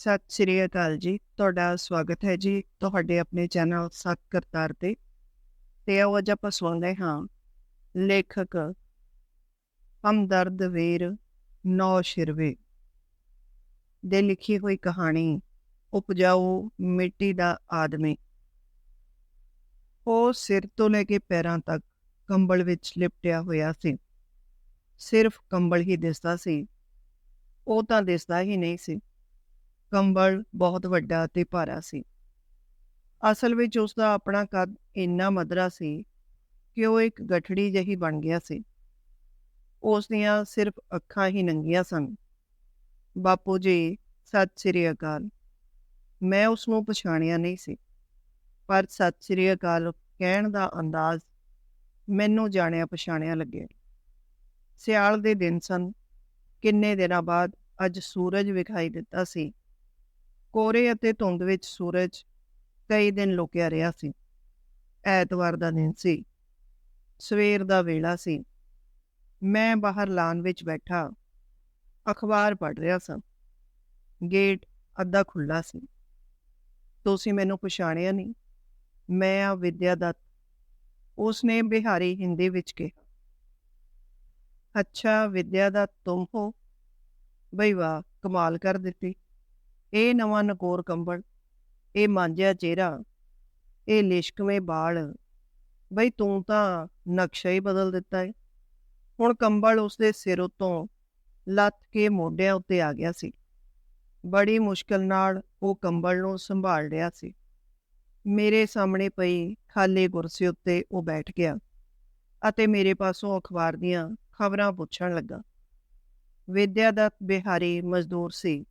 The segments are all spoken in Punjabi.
ਸਤਿ ਸ੍ਰੀ ਅਕਾਲ ਜੀ। ਤੁਹਾਡਾ ਸਵਾਗਤ ਹੈ ਜੀ ਤੁਹਾਡੇ ਆਪਣੇ ਚੈਨਲ ਸਤ ਕਰਤਾਰ ਤੇ। ਤੇ ਉਹ ਅੱਜ ਆਪਾਂ ਸੁਣਦੇ ਹਾਂ। ਲੇਖਕ ਹਮਦਰਦ ਵੀਰ ਨੌ ਸ਼ਿਰਵੇ ਦੇ ਲਿਖੀ ਹੋਈ ਕਹਾਣੀ, ਉਪਜਾਊ ਮਿੱਟੀ ਦਾ ਆਦਮੀ। ਉਹ ਸਿਰ ਤੋਂ ਲੈ ਕੇ ਪੈਰਾਂ ਤੱਕ ਕੰਬਲ ਵਿੱਚ ਲਿਪਟਿਆ ਹੋਇਆ ਸੀ। ਸਿਰਫ ਕੰਬਲ ਹੀ ਦਿਸਦਾ ਸੀ। ਉਹ ਤਾਂ ਦਿਸਦਾ ਹੀ ਨਹੀਂ ਸੀ। ਕੰਬਲ ਬਹੁਤ ਵੱਡਾ ਤੇ ਭਾਰਾ ਸੀ। ਅਸਲ ਵਿੱਚ ਉਸ ਦਾ ਆਪਣਾ ਕੱਦ ਇੰਨਾ ਮਧਰਾ ਸੀ ਕਿ ਉਹ ਇੱਕ ਗਠੜੀ ਜਿਹੀ ਬਣ ਗਿਆ ਸੀ। ਉਸ ਦੀਆਂ ਸਿਰਫ ਅੱਖਾਂ ਹੀ ਨੰਗੀਆਂ ਸਨ। ਬਾਪੂ ਜੀ, ਸਤਿ ਸ੍ਰੀ ਅਕਾਲ। ਮੈਂ ਉਸ ਨੂੰ ਪਛਾਣਿਆ ਨਹੀਂ ਸੀ। ਪਰ ਸਤਿ ਸ੍ਰੀ ਅਕਾਲ ਕਹਿਣ ਦਾ ਅੰਦਾਜ਼ ਮੈਨੂੰ ਜਾਣਿਆ ਪਛਾਣਿਆ ਲੱਗਿਆ। ਸਿਆਲ ਦੇ ਦਿਨ ਸਨ। ਕਿੰਨੇ ਦਿਨਾਂ ਬਾਅਦ ਅੱਜ ਸੂਰਜ ਵਿਖਾਈ ਦਿੱਤਾ ਸੀ। ਕੋਰੇ ਅਤੇ ਧੁੰਦ ਵਿੱਚ ਸੂਰਜ ਕਈ ਦਿਨ ਲੁਕਿਆ ਰਿਹਾ ਸੀ। ਐਤਵਾਰ ਦਾ ਦਿਨ ਸੀ। ਸਵੇਰ ਦਾ ਵੇਲਾ ਸੀ। ਮੈਂ ਬਾਹਰ ਲਾਨ ਵਿੱਚ ਬੈਠਾ, ਅਖਬਾਰ ਪੜ੍ਹ ਰਿਹਾ ਸਾਂ। ਗੇਟ ਅੱਧਾ ਖੁੱਲਾ ਸੀ। ਤੁਸੀਂ ਮੈਨੂੰ ਪਛਾਣਿਆ ਨਹੀਂ। ਮੈਂ ਆ ਵਿਦਿਆ ਦੱਤ ਉਸਨੇ ਬਿਹਾਰੀ ਹਿੰਦੀ ਵਿੱਚ ਕਿਹਾ, ਅੱਛਾ ਵਿਦਿਆ ਦਾ ਤੁਮ ਹੋ? ਬਈ ਵਾਹ, ਕਮਾਲ ਕਰ ਦਿੱਤੀ। ਇਹ ਨਵਾਂ ਨਕੋਰ ਕੰਬਲ, ਇਹ ਮਾਂਜਿਆ ਚਿਹਰਾ, ਇਹ ਲਿਸ਼ਕਵੇਂ ਬਾਲ, ਬਈ ਤੂੰ ਤਾਂ ਨਕਸ਼ਾ ਹੀ ਬਦਲ ਦਿੱਤਾ ਹੈ ਹੁਣ ਕੰਬਲ ਉਸਦੇ ਸਿਰ ਉਤੋਂ ਲੱਤ ਕੇ ਮੋਢਿਆਂ ਉੱਤੇ ਆ ਗਿਆ ਸੀ। ਬੜੀ ਮੁਸ਼ਕਲ ਨਾਲ ਉਹ ਕੰਬਲ ਨੂੰ ਸੰਭਾਲ ਰਿਹਾ ਸੀ। ਮੇਰੇ ਸਾਹਮਣੇ ਪਈ ਖਾਲੀ ਕੁਰਸੀ ਉੱਤੇ ਉਹ ਬੈਠ ਗਿਆ ਅਤੇ ਮੇਰੇ ਪਾਸੋਂ ਅਖਬਾਰ ਦੀਆਂ ਖਬਰਾਂ ਪੁੱਛਣ ਲੱਗਾ। ਵਿਦਿਆ ਦਾ ਬਿਹਾਰੀ ਮਜ਼ਦੂਰ ਸੀ।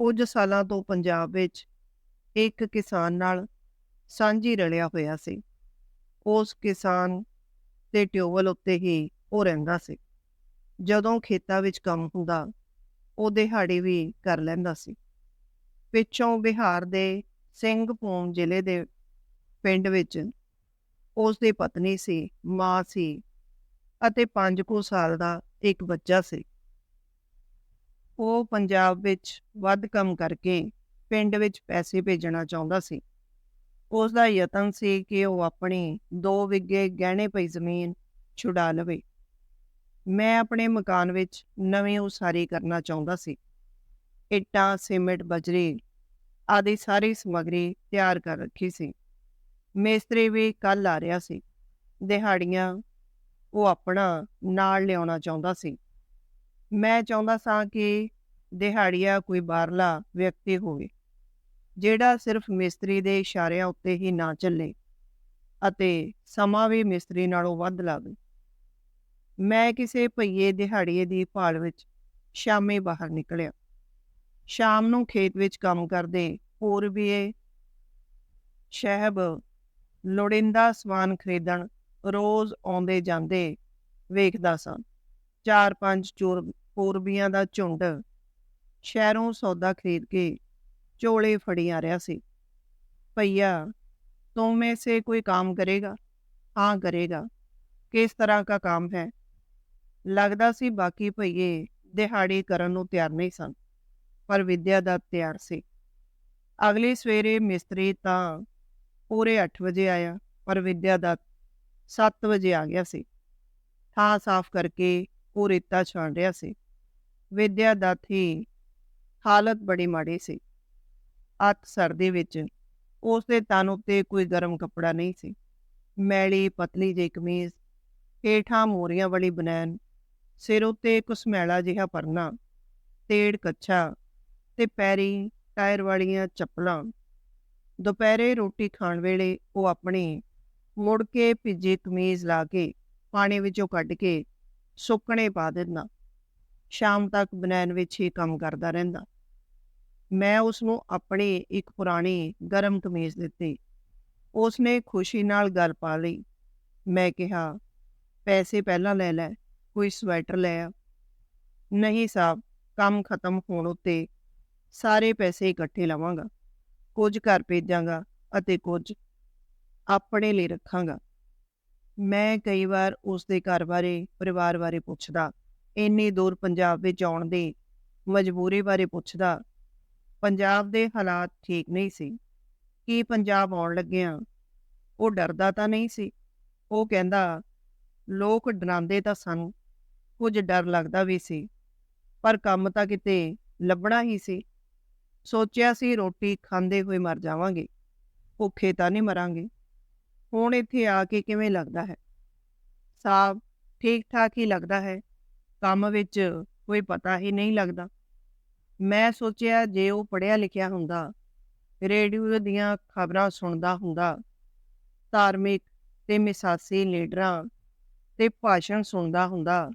ਕੁਝ ਸਾਲਾਂ ਤੋਂ ਪੰਜਾਬ ਵਿੱਚ ਇੱਕ ਕਿਸਾਨ ਨਾਲ ਸਾਂਝੀ ਰਲਿਆ ਹੋਇਆ ਸੀ। ਉਸ ਕਿਸਾਨ ਦੇ ਟਿਊਬਲ ਉੱਤੇ ਹੀ ਉਹ ਰਹਿੰਦਾ ਸੀ। ਜਦੋਂ ਖੇਤਾਂ ਵਿੱਚ ਕੰਮ ਹੁੰਦਾ, ਉਹ ਦਿਹਾੜੀ ਵੀ ਕਰ ਲੈਂਦਾ ਸੀ। ਪਿੱਛੋਂ ਬਿਹਾਰ ਦੇ ਸਿੰਘਪੂਮ ਜ਼ਿਲ੍ਹੇ ਦੇ ਪਿੰਡ ਵਿੱਚ ਉਸ ਦੀ ਪਤਨੀ ਸੀ, ਮਾਂ ਸੀ ਅਤੇ 5 ਕੁ ਸਾਲ ਦਾ ਇੱਕ ਬੱਚਾ ਸੀ। ਉਹ ਪੰਜਾਬ ਵਿੱਚ ਵੱਧ ਕੰਮ ਕਰਕੇ ਪਿੰਡ ਵਿੱਚ ਪੈਸੇ ਭੇਜਣਾ ਚਾਹੁੰਦਾ ਸੀ। ਉਸ ਦਾ ਯਤਨ ਸੀ ਕਿ ਉਹ ਆਪਣੀ 2 ਵਿਗੇ ਗਹਿਣੇ ਪਈ ਜ਼ਮੀਨ ਛੁਡਾ ਲਵੇ। ਮੈਂ ਆਪਣੇ ਮਕਾਨ ਵਿੱਚ ਨਵੀਂ ਉਸਾਰੀ ਕਰਨਾ ਚਾਹੁੰਦਾ ਸੀ। ਇੱਟਾਂ, ਸੀਮੈਂਟ, ਬਜਰੀ ਆਦਿ ਸਾਰੀ ਸਮਗਰੀ ਤਿਆਰ ਕਰ ਰੱਖੀ ਸੀ। ਮੇਸਤਰੀ ਵੀ ਕੱਲ ਆ ਰਿਹਾ ਸੀ। ਦਿਹਾੜੀਆਂ ਉਹ ਆਪਣਾ ਨਾਲ ਲਿਆਉਣਾ ਚਾਹੁੰਦਾ ਸੀ। ਮੈਂ ਚਾਹੁੰਦਾ ਸਾਂ ਕਿ ਦਿਹਾੜੀਆ ਕੋਈ ਬਾਹਰਲਾ ਵਿਅਕਤੀ ਹੋਵੇ, ਜਿਹੜਾ ਸਿਰਫ ਮਿਸਤਰੀ ਦੇ ਇਸ਼ਾਰਿਆਂ ਉੱਤੇ ਹੀ ਨਾ ਚੱਲੇ ਅਤੇ ਸਮਾਂ ਵੀ ਮਿਸਤਰੀ ਨਾਲੋਂ ਵੱਧ ਲਾਵੇ। ਮੈਂ ਕਿਸੇ ਭਈਏ ਦਿਹਾੜੀਏ ਦੀ ਭਾਲ ਵਿੱਚ ਸ਼ਾਮੇ ਬਾਹਰ ਨਿਕਲਿਆ। ਸ਼ਾਮ ਨੂੰ ਖੇਤ ਵਿੱਚ ਕੰਮ ਕਰਦੇ ਪੂਰਬੀਏ ਸ਼ਹਿਬ ਲੋੜਿੰਦਾ ਸਮਾਨ ਖਰੀਦਣ ਰੋਜ਼ ਆਉਂਦੇ ਜਾਂਦੇ ਵੇਖਦਾ ਸਾਂ। ਚਾਰ ਪੰਜ ਚੋਰ ਪੂਰਬੀਆਂ ਦਾ ਝੁੰਡ ਸ਼ਹਿਰੋਂ ਸੌਦਾ ਖਰੀਦ ਕੇ ਚੋਲੇ ਫੜੀ ਆ ਰਿਹਾ ਸੀ ਭਈਆ तुम में से कोई काम करेगा हाँ करेगा किस तरह का काम है ਲੱਗਦਾ ਸੀ ਬਾਕੀ ਭਈਏ ਦਿਹਾੜੀ ਕਰਨ ਨੂੰ ਤਿਆਰ ਨਹੀਂ ਸਨ ਪਰ ਵਿਦਿਆ ਦਾ ਤਿਆਰ ਸੀ ਅਗਲੀ ਸਵੇਰੇ ਮਿਸਤਰੀ ਤਾਂ ਪੂਰੇ 8 ਵਜੇ ਆਇਆ ਪਰ ਵਿਦਿਆ ਦਾ 7 ਵਜੇ ਆ ਗਿਆ ਸੀ ਥਾਂ ਸਾਫ਼ ਕਰਕੇ ਉਹ ਰੇਤਾ ਛਾਣ ਰਿਹਾ ਸੀ ਵਿਦਿਆ ਦਾ ਥੀ ਹਾਲਤ ਬੜੀ ਮਾੜੀ ਸੀ। ਅੱਤ ਸਰਦੀ ਵਿੱਚ ਉਸ ਦੇ ਤਨ ਉੱਤੇ ਕੋਈ ਗਰਮ ਕੱਪੜਾ ਨਹੀਂ ਸੀ। ਮੈਲੀ ਪਤਲੀ ਜਿਹੀ ਕਮੀਜ਼, ਹੇਠਾਂ ਮੋਰੀਆਂ ਵਾਲੀ ਬਨੈਣ, ਸਿਰ ਉੱਤੇ ਕੁਸਮੈਲਾ ਜਿਹਾ ਪਰਨਾ, ਤੇੜ ਕੱਛਾ ਤੇ ਪੈਰੀ ਟਾਇਰ ਵਾਲੀਆਂ ਚੱਪਲਾਂ। ਦੁਪਹਿਰੇ ਰੋਟੀ ਖਾਣ ਵੇਲੇ ਉਹ ਆਪਣੀ ਮੁੜ ਕੇ ਭਿੱਜੀ ਕਮੀਜ਼ ਲਾ ਕੇ ਪਾਣੀ ਵਿੱਚੋਂ ਕੱਢ ਕੇ ਸੁੱਕਣੇ ਪਾ ਦਿੰਦਾ। ਸ਼ਾਮ ਤੱਕ ਬਨੈਣ ਵਿੱਚ ਹੀ ਕੰਮ ਕਰਦਾ ਰਹਿੰਦਾ। ਮੈਂ ਉਸ ਨੂੰ ਆਪਣੀ ਇੱਕ ਪੁਰਾਣੀ ਗਰਮ ਕਮੀਜ਼ ਦਿੱਤੀ। ਉਸ ਨੇ ਖੁਸ਼ੀ ਨਾਲ ਗੱਲ ਪਾ ਲਈ। ਮੈਂ ਕਿਹਾ, ਪੈਸੇ ਪਹਿਲਾਂ ਲੈ ਲੈ, ਕੋਈ ਸਵੈਟਰ ਲੈ ਆ। ਨਹੀਂ ਸਾਹਿਬ ਕੰਮ ਖਤਮ ਹੋਣ ਉੱਤੇ ਸਾਰੇ ਪੈਸੇ ਇਕੱਠੇ ਲਵਾਂਗਾ। ਕੁਝ ਘਰ ਭੇਜਾਂਗਾ ਅਤੇ ਕੁਝ ਆਪਣੇ ਲਈ ਰੱਖਾਂਗਾ। ਮੈਂ ਕਈ ਵਾਰ ਉਸ ਦੇ ਘਰ ਬਾਰੇ, ਪਰਿਵਾਰ ਬਾਰੇ ਪੁੱਛਦਾ ਇੰਨੀ ਦੂਰ ਪੰਜਾਬ ਵਿੱਚ ਆਉਣ ਦੀ ਮਜਬੂਰੀ ਬਾਰੇ ਪੁੱਛਦਾ, ਪੰਜਾਬ ਦੇ ਹਾਲਾਤ ਠੀਕ ਨਹੀਂ ਸੀ। ਕੀ ਪੰਜਾਬ ਆਉਣ ਲੱਗਿਆ ਉਹ ਡਰਦਾ ਤਾਂ ਨਹੀਂ ਸੀ। ਉਹ ਕਹਿੰਦਾ, ਲੋਕ ਡਰਾਉਂਦੇ ਤਾਂ ਸਨ, ਕੁਝ ਡਰ ਲੱਗਦਾ ਵੀ ਸੀ, ਪਰ ਕੰਮ ਤਾਂ ਕਿਤੇ ਲੱਭਣਾ ਹੀ ਸੀ। ਸੋਚਿਆ ਸੀ ਰੋਟੀ ਖਾਂਦੇ ਹੋਏ ਮਰ ਜਾਵਾਂਗੇ, ਭੁੱਖੇ ਤਾਂ ਨਹੀਂ ਮਰਾਂਗੇ। ਹੁਣ ਇੱਥੇ ਆ ਕੇ ਕਿਵੇਂ ਲੱਗਦਾ ਹੈ? ਸਾਬ ਠੀਕ ਠਾਕ ਹੀ ਲੱਗਦਾ ਹੈ। ਕੰਮ ਵਿੱਚ ਕੋਈ ਪਤਾ ਹੀ ਨਹੀਂ ਲੱਗਦਾ। ਮੈਂ ਸੋਚਿਆ ਜੇ ਉਹ ਪੜਿਆ ਲਿਖਿਆ ਹੁੰਦਾ, ਰੇਡੀਓ ਦੀਆਂ ਖਬਰਾਂ ਸੁਣਦਾ ਹੁੰਦਾ, ਧਾਰਮਿਕ ਤੇ ਮਿਸਾਸੀ ਲੀਡਰਾਂ ਤੇ ਭਾਸ਼ਣ ਸੁਣਦਾ ਹੁੰਦਾ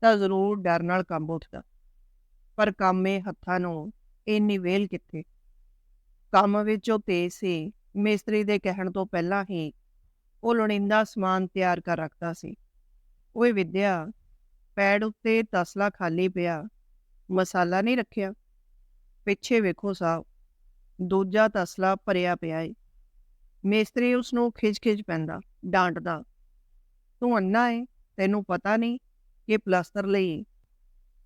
ਤਾਂ ਜ਼ਰੂਰ ਡਰ ਨਾਲ ਕੰਬ ਉੱਠਦਾ। ਪਰ ਕੰਮੇ ਹੱਥਾਂ ਨੂੰ ਇੰਨੀ ਵੇਲ ਕਿੱਥੇ? ਕੰਮ ਵਿੱਚ ਉਹ ਤੇਜ਼ ਸੀ, ਮਿਸਤਰੀ ਦੇ ਕਹਿਣ ਤੋਂ ਪਹਿਲਾਂ ਹੀ ਉਹ ਲੋੜੀਂਦਾ ਸਮਾਨ ਤਿਆਰ ਕਰ ਰੱਖਦਾ ਸੀ। ਓਏ ਵਿਦਿਆ ਪੈੜ ਉੱਤੇ ਤਸਲਾ ਖਾਲੀ ਪਿਆ। ਮਸਾਲਾ ਨਹੀਂ ਰੱਖਿਆ। ਪਿੱਛੇ ਵੇਖੋ ਸਾਹਿਬ ਦੂਜਾ ਤਸਲਾ ਭਰਿਆ ਪਿਆ ਏ। ਮੇਸਤਰੀ ਉਸ ਨੂੰ ਖਿੱਚ-ਖਿੱਚ ਪੈਂਦਾ, ਡਾਂਟਦਾ, ਤੂੰ ਅੰਨਾ ਏ? ਤੈਨੂੰ ਪਤਾ ਨਹੀਂ ਕਿ ਪਲਾਸਟਰ ਲਈ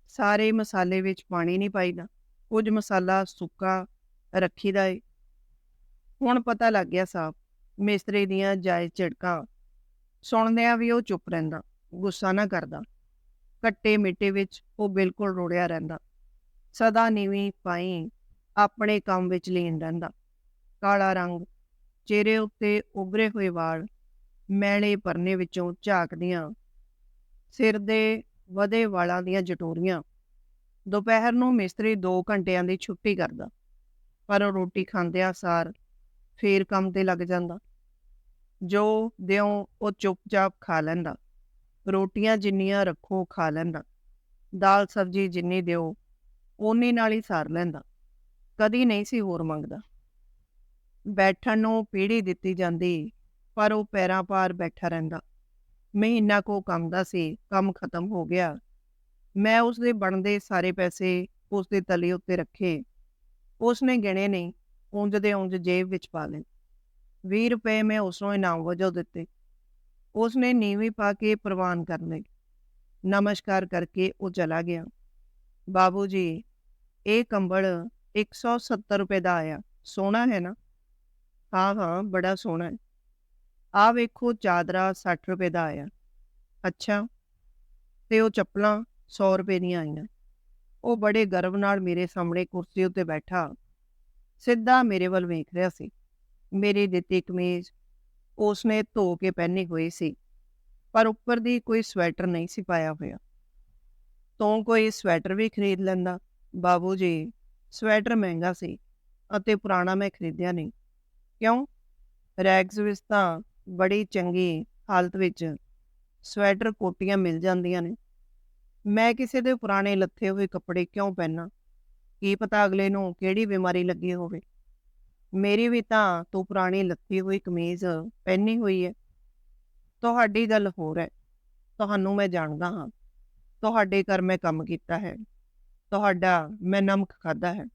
ਸਾਰੇ ਮਸਾਲੇ ਵਿੱਚ ਪਾਣੀ ਨਹੀਂ ਪਾਈਦਾ। ਕੁਝ ਮਸਾਲਾ ਸੁੱਕਾ ਰੱਖੀਦਾ ਏ। ਹੁਣ ਪਤਾ ਲੱਗ ਗਿਆ ਸਾਹਿਬ ਮੇਸਤਰੀ ਦੀਆਂ ਜਾਇਜ਼ ਝਿੜਕਾਂ। ਸੁਣਦਿਆਂ ਵੀ ਉਹ ਚੁੱਪ ਰਹਿੰਦਾ, ਗੁੱਸਾ ਨਾ ਕਰਦਾ। ਕੱਟੇ ਮਿੱਟੇ ਵਿੱਚ ਉਹ ਬਿਲਕੁਲ ਰੋੜਿਆ ਰਹਿੰਦਾ। ਸਦਾ ਨੀਵੀਂ ਪਾਈ ਆਪਣੇ ਕੰਮ ਵਿੱਚ ਲੀਨ ਰਹਿੰਦਾ। ਕਾਲਾ ਰੰਗ, ਚਿਹਰੇ ਉੱਤੇ ਉਭਰੇ ਹੋਏ ਵਾਲ, ਮੈਲੇ ਪਰਨੇ ਵਿੱਚੋਂ ਝਾਕਦੀਆਂ, ਸਿਰ ਦੇ ਵਧੇ ਵਾਲਾਂ ਦੀਆਂ ਜਟੋਰੀਆਂ ਦੁਪਹਿਰ ਨੂੰ ਮਿਸਤਰੀ 2 ਘੰਟਿਆਂ ਦੀ ਛੁੱਟੀ ਕਰਦਾ, ਪਰ ਉਹ ਰੋਟੀ ਖਾਂਦਿਆਂ ਸਾਰ ਫੇਰ ਕੰਮ ਤੇ ਲੱਗ ਜਾਂਦਾ। ਜੋ ਦਿਓ ਉਹ ਚੁੱਪਚਾਪ ਖਾ ਲੈਂਦਾ। ਰੋਟੀਆਂ ਜਿੰਨੀਆਂ ਰੱਖੋ ਖਾ ਲੈਂਦਾ। ਦਾਲ ਸਬਜੀ ਜਿੰਨੀ ਦਿਓ, ਓਨੀ ਨਾਲ ਹੀ ਸਾਰ ਲੈਂਦਾ। ਕਦੀ ਨਹੀਂ ਸੀ ਹੋਰ ਮੰਗਦਾ। ਬੈਠਣ ਨੂੰ ਪੀੜੀ ਦਿੱਤੀ ਜਾਂਦੀ, ਪਰ ਉਹ ਪੈਰਾਂ ਪਾਰ ਬੈਠਾ ਰਹਿੰਦਾ। ਮਹੀਨਾ ਕੋ ਕੰਮ ਦਾ ਸੀ, ਕੰਮ ਖਤਮ ਹੋ ਗਿਆ। ਮੈਂ ਉਸ ਦੇ ਬਣਦੇ ਸਾਰੇ ਪੈਸੇ ਉਸ ਦੇ ਤਲੇ ਉੱਤੇ ਰੱਖੇ। ਉਸ ਨੇ ਗਿਣੇ ਨਹੀਂ ਉਂਝ ਦੇ ਉਂਝ ਜੇਬ ਵਿੱਚ ਪਾ ਲਏ। 20 ਰੁਪਏ ਮੈਂ ਉਸ ਨੂੰ ਇਨਾਮ ਵਜੋਂ ਦਿੱਤੇ। ਉਸ ਨੇ ਨੀਵੀਂ ਪਾ ਕੇ ਪ੍ਰਵਾਨ ਕਰ ਲਈ ਨਮਸਕਾਰ ਕਰਕੇ ਉਹ ਚਲਾ ਗਿਆ। ਬਾਬੂ ਜੀ, ਇਹ ਕੰਬਲ 170 ਰੁਪਏ ਦਾ ਆਇਆ। ਸੋਹਣਾ ਹੈ ਨਾ? ਹਾਂ ਹਾਂ, ਬੜਾ ਸੋਹਣਾ ਹੈ। ਆ ਵੇਖੋ, ਚਾਦਰਾ 60 ਰੁਪਏ ਦਾ ਆਇਆ। ਅੱਛਾ, ਤੇ ਉਹ ਚੱਪਲਾਂ 100 ਰੁਪਏ ਦੀਆਂ ਆਈਆਂ। ਉਹ ਬੜੇ ਗਰਵ ਨਾਲ ਮੇਰੇ ਸਾਹਮਣੇ ਕੁਰਸੀ ਉੱਤੇ ਬੈਠਾ। ਸਿੱਧਾ ਮੇਰੇ ਵੱਲ ਵੇਖ ਰਿਹਾ ਸੀ। ਮੇਰੀ ਦਿੱਤੀ ਕਮੀਜ਼ ਉਸਨੇ ਧੋ ਕੇ ਪਹਿਨੀ ਹੋਈ ਸੀ, ਪਰ ਉੱਪਰ ਦੀ ਕੋਈ ਸਵੈਟਰ ਨਹੀਂ ਸੀ ਪਾਇਆ ਹੋਇਆ। ਤੋਂ ਕੋਈ ਸਵੈਟਰ ਵੀ ਖਰੀਦ ਲੈਂਦਾ? ਬਾਬੂ ਜੀ, ਸਵੈਟਰ ਮਹਿੰਗਾ ਸੀ ਅਤੇ ਪੁਰਾਣਾ ਮੈਂ ਖਰੀਦਿਆ ਨਹੀਂ। ਕਿਉਂ? ਰੈਗਸ ਵਿੱਚ ਤਾਂ ਬੜੀ ਚੰਗੀ ਹਾਲਤ ਵਿੱਚ ਸਵੈਟਰ ਕੋਟੀਆਂ ਮਿਲ ਜਾਂਦੀਆਂ ਨੇ। ਮੈਂ ਕਿਸੇ ਦੇ ਪੁਰਾਣੇ ਲੱਥੇ ਹੋਏ ਕੱਪੜੇ ਕਿਉਂ ਪਹਿਨਾਂ? ਕੀ ਪਤਾ ਅਗਲੇ ਨੂੰ ਕਿਹੜੀ ਬਿਮਾਰੀ ਲੱਗੀ ਹੋਵੇ? ਮੇਰੀ ਵੀ ਤਾਂ ਤੂੰ ਪੁਰਾਣੀ ਲੱਥੀ ਹੋਈ ਕਮੀਜ਼, ਪਹਿਨੀ ਹੋਈ ਹੈ। ਤੁਹਾਡੀ ਗੱਲ ਹੋਰ ਹੈ। ਤੁਹਾਨੂੰ ਮੈਂ ਜਾਣਦਾ ਹਾਂ। ਤੁਹਾਡੇ ਘਰ ਮੈਂ ਕੰਮ ਕੀਤਾ ਹੈ। ਤੁਹਾਡਾ ਮੈਂ ਨਮਕ ਖਾਦਾ ਹੈ।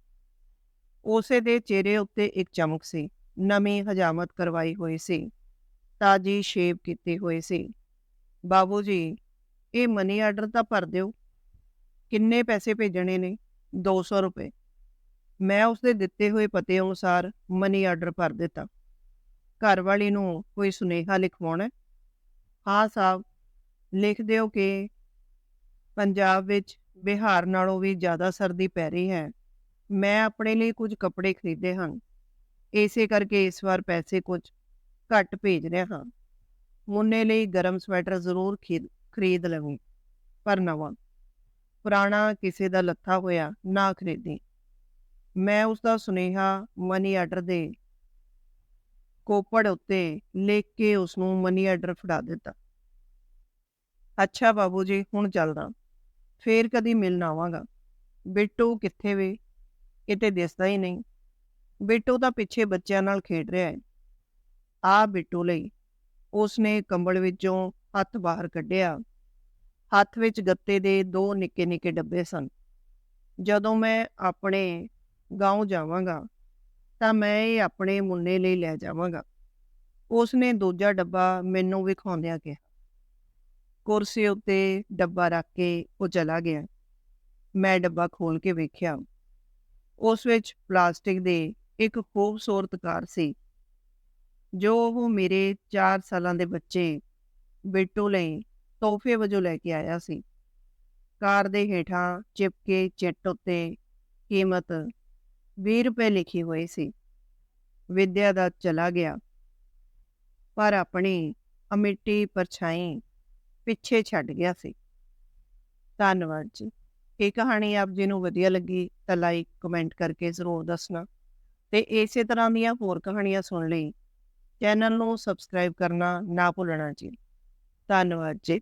ਉਸੇ ਦੇ ਚਿਹਰੇ ਉੱਤੇ ਇੱਕ ਚਮਕ ਸੀ। ਨਵੀਂ ਹਜਾਮਤ ਕਰਵਾਈ ਹੋਈ ਸੀ। ਤਾਜੀ ਸ਼ੇਪ ਕੀਤੀ ਹੋਈ ਸੀ। ਬਾਬੂ ਜੀ, ਇਹ ਮਨੀ ਆਰਡਰ ਤਾਂ ਭਰ ਦਿਓ। ਕਿੰਨੇ ਪੈਸੇ ਭੇਜਣੇ ਨੇ? 200 ਰੁਪਏ। ਮੈਂ ਉਸਦੇ ਦਿੱਤੇ ਹੋਏ ਪਤੇ ਅਨੁਸਾਰ ਮਨੀ ਆਰਡਰ ਭਰ ਦਿੱਤਾ। ਘਰ ਵਾਲੀ ਨੂੰ ਕੋਈ ਸੁਨੇਹਾ ਲਿਖਵਾਉਣਾ ਹਾਂ। ਸਾਹਿਬ, ਲਿਖ ਦਿਓ ਕਿ ਪੰਜਾਬ ਵਿੱਚ ਬਿਹਾਰ ਨਾਲੋਂ ਵੀ ਜ਼ਿਆਦਾ ਸਰਦੀ ਪੈ ਰਹੀ ਹੈ। ਮੈਂ ਆਪਣੇ ਲਈ ਕੁਝ ਕੱਪੜੇ ਖਰੀਦੇ ਹਨ। ਇਸੇ ਕਰਕੇ ਇਸ ਵਾਰ ਪੈਸੇ ਕੁਝ ਘੱਟ ਭੇਜ ਰਿਹਾ ਹਾਂ। ਮੁੰਨੇ ਲਈ ਗਰਮ ਸਵੈਟਰ ਜ਼ਰੂਰ ਖਰੀਦ ਲਵਾਂ, ਪਰ ਨਵਾਂ। ਪੁਰਾਣਾ ਕਿਸੇ ਦਾ ਲੱਥਾ ਹੋਇਆ ਨਾ ਖਰੀਦੀ। ਮੈਂ ਉਸ ਦਾ ਸੁਨੇਹਾ ਮਨੀ ਆਰਡਰ ਦੇ ਕੋਪੜ ਉੱਤੇ ਲਿਖ ਕੇ ਉਸ ਨੂੰ ਮਨੀ ਆਰਡਰ ਫੜਾ ਦਿੱਤਾ। ਅੱਛਾ ਬਾਬੂ ਜੀ, ਹੁਣ ਚੱਲਦਾ। ਫੇਰ ਕਦੀ ਮਿਲਣ ਆਵਾਂਗਾ। ਬਿੱਟੂ ਕਿੱਥੇ ਵੇ? ਕਿਤੇ ਦਿਸਦਾ ਹੀ ਨਹੀਂ। ਬਿੱਟੂ ਤਾਂ ਪਿੱਛੇ ਬੱਚਿਆਂ ਨਾਲ ਖੇਡ ਰਿਹਾ ਹੈ। ਆ ਬਿੱਟੂ ਲਈ ਉਸ ਨੇ ਕੰਬਲ ਵਿੱਚੋਂ ਹੱਥ ਬਾਹਰ ਕੱਢਿਆ। ਹੱਥ ਵਿੱਚ ਗੱਤੇ ਦੇ ਦੋ ਨਿੱਕੇ ਨਿੱਕੇ ਡੱਬੇ ਸਨ। ਜਦੋਂ ਮੈਂ ਆਪਣੇ گاؤں ਜਾਵਾਂਗਾ ਤਾਂ ਮੈਂ ਇਹ ਆਪਣੇ ਮੁੰਨੇ ਲਈ ਲੈ ਜਾਵਾਂਗਾ ਉਸ ਨੇ ਦੂਜਾ ਡੱਬਾ ਮੈਨੂੰ ਵਿਖਾਉਂਦਿਆਂ ਕਿਹਾ ਕੁਰਸੀ ਉੱਤੇ ਡੱਬਾ ਰੱਖ ਕੇ ਉਹ ਚਲਾ ਗਿਆ ਮੈਂ ਡੱਬਾ ਖੋਲ ਕੇ ਵੇਖਿਆ ਉਸ ਵਿੱਚ ਪਲਾਸਟਿਕ ਦੇ ਇੱਕ ਖੂਬਸੂਰਤ ਕਾਰ ਸੀ ਜੋ ਉਹ ਮੇਰੇ 4 ਸਾਲਾਂ ਦੇ ਬੱਚੇ ਬਿੱਟੂ ਲਈ ਤੋਹਫੇ ਵਜੋਂ ਲੈ ਕੇ ਆਇਆ ਸੀ ਕਾਰ ਦੇ ਹੇਠਾਂ ਚਿਪਕੇ ਚਿੱਟ ਉੱਤੇ ਕੀਮਤ 20 ਰੁਪਏ ਲਿਖੀ ਹੋਈ ਸੀ। ਵਿਦਿਆ ਦਾ ਚਲਾ ਗਿਆ। ਪਰ ਆਪਣੀ ਅਮਿੱਟੀ ਪਰਛਾਈ ਪਿੱਛੇ ਛੱਡ ਗਿਆ ਸੀ। ਧੰਨਵਾਦ ਜੀ। ਇਹ ਕਹਾਣੀ ਆਪ ਜੀ ਨੂੰ ਵਧੀਆ ਲੱਗੀ ਤਾਂ ਲਾਈਕ ਕਮੈਂਟ ਕਰਕੇ ਜ਼ਰੂਰ ਦੱਸਣਾ। ਤੇ ਇਸੇ ਤਰ੍ਹਾਂ ਦੀਆਂ ਹੋਰ ਕਹਾਣੀਆਂ ਸੁਣ ਲਈ ਚੈਨਲ ਨੂੰ ਸਬਸਕ੍ਰਾਈਬ ਕਰਨਾ ਨਾ ਭੁੱਲਣਾ ਜੀ। ਧੰਨਵਾਦ ਜੀ।